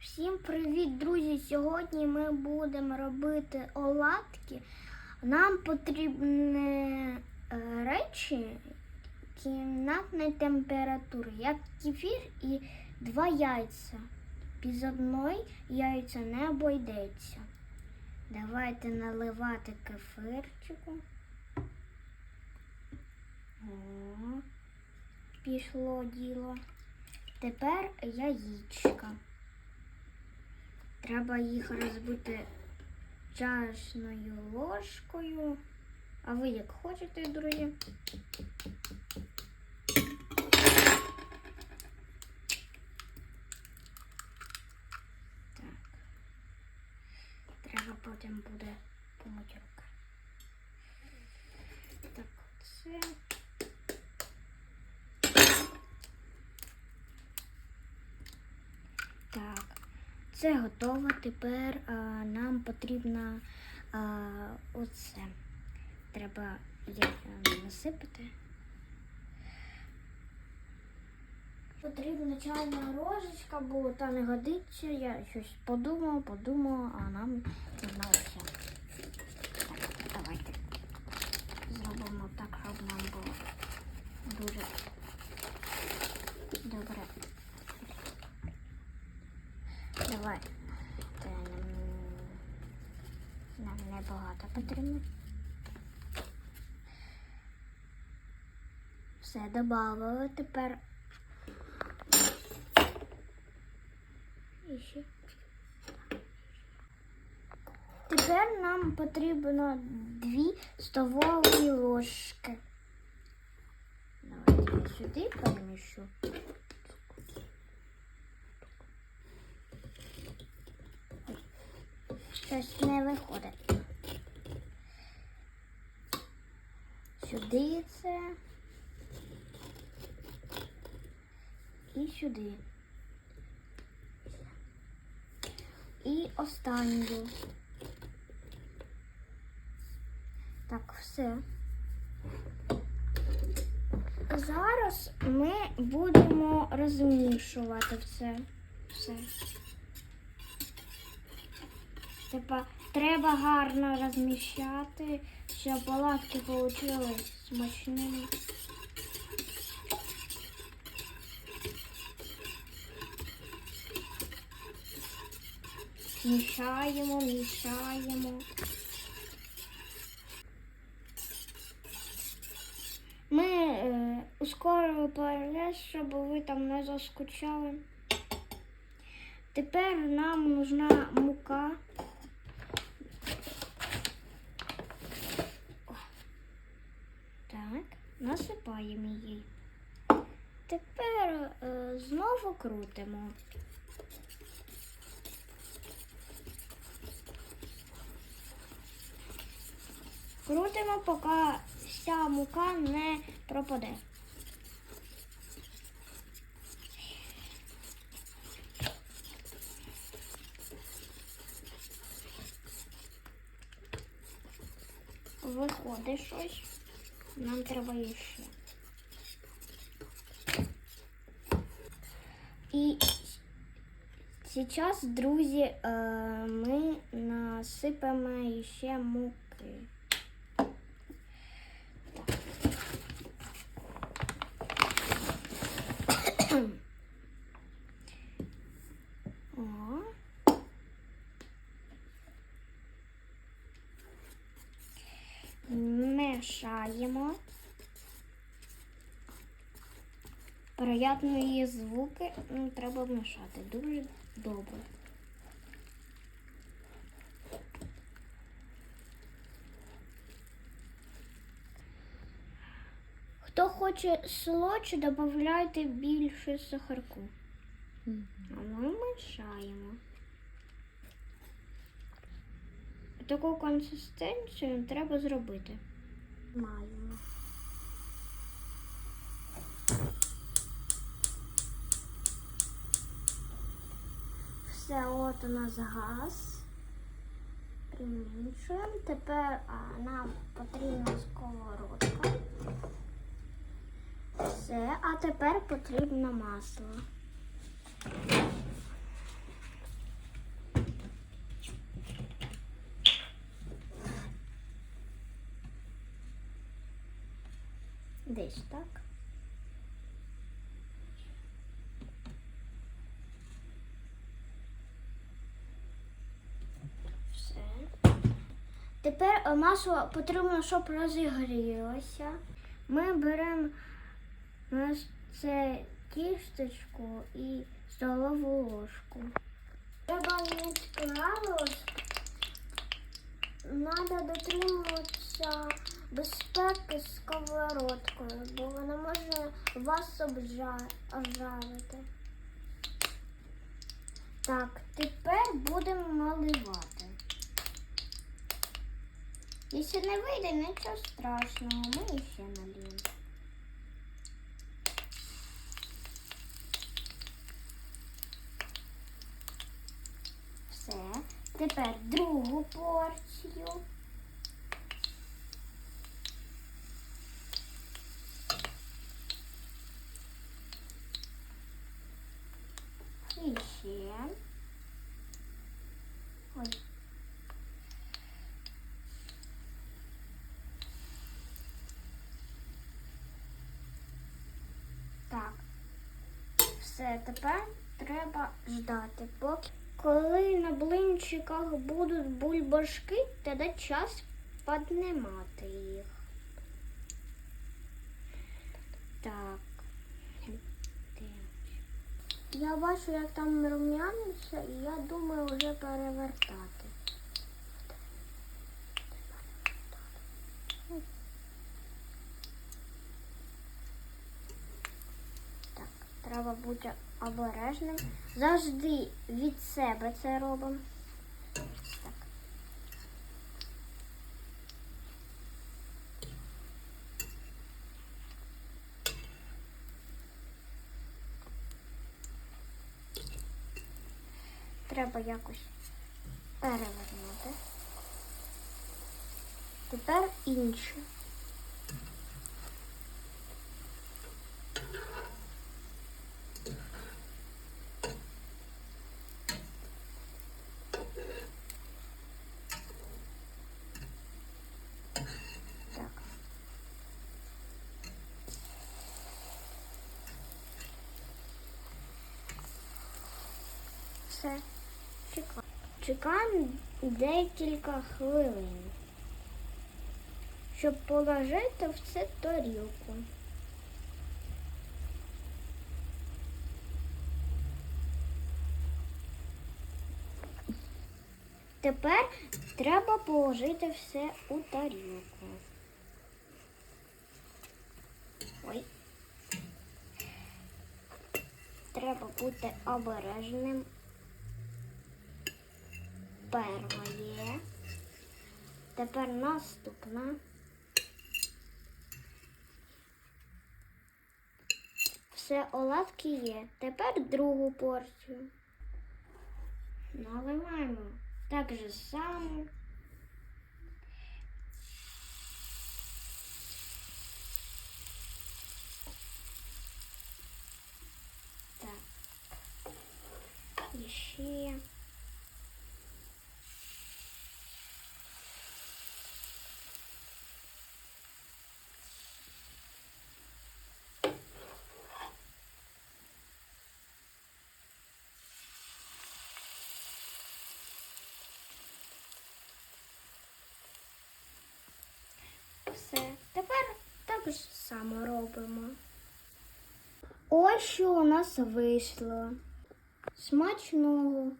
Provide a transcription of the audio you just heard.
Всім привіт, друзі! Сьогодні ми будемо робити оладки. Нам потрібні е, речі кімнатної температури, як кефір і два яйця. Без одної яйця не обійдеться. Давайте наливати кефирчику. О, пішло діло. Тепер яєчка. Треба їх розбити чашною ложкою. А ви як хочете, друзі. Так. Треба потім буде помити руки. Так, це. Так, це готово. Тепер а, нам потрібно а, оце. Треба як, насипати. Потрібна чайна ложечка, бо та не годиться. Я щось подумав, подумав, а нам не зналося. Так, давайте зробимо так, щоб нам було дуже добре. Давай. Це нам потрібно. Все додали тепер. І ще. Тепер нам потрібно дві столові ложки. Давайте я сюди переміщу. Щось не виходить. Сюди це. І сюди. І останню. Так, все. Зараз ми будемо розмішувати все. все. Типа, треба гарно розміщати, щоб оладки вийшли смачними. Мішаємо, мішаємо. Ми е, ускорили перегляд, щоб ви там не заскучали. Тепер нам нужна мука. О. Так, насипаємо її. Тепер е, знову крутимо. Крутимо, поки вся мука не пропаде. Виходить щось. Нам треба ще. І зараз, друзі, е, ми насипемо ще муки. О. Приятної звуки ну, треба вмішати дуже добре. Хто хоче солодше, додавайте більше сахарку. А ми мішаємо. Таку консистенцію треба зробити. Маємо. Це от у нас газ. Примінчуємо. Тепер а, нам потрібна сковородка. Все, а тепер потрібно масло. Десь так. Тепер е, масло потрібно, щоб розігрілося. Ми беремо це тістечко і столову ложку. Треба мити градус. Треба дотримуватися безпеки з сковородкою, бо вона може вас обжарити. Так, тепер будемо наливати. Якщо не вийде, нічого страшного, ми ще наліємо. Все. Тепер другу порцію. І ще. Ой. Так. Все, тепер треба ждати, поки коли на блинчиках будуть бульбашки, тоді час піднімати їх. Так. Я бачу, як там рум'яниться, і я думаю вже перевертати. Так, треба бути обережним. Завжди від себе це робимо. Так. Треба якось перевернути. Тепер інше. Все. Чекаємо. Чекаємо декілька хвилин, щоб положити все тарілку. Тепер треба положити все у тарілку. Ой. Треба бути обережним. Перша є. Тепер наступна. Все оладки є. Тепер другу порцію. Наливаємо так же само. Так. І ще. Все. Тепер так же само робимо. Ось що у нас вийшло. Смачного.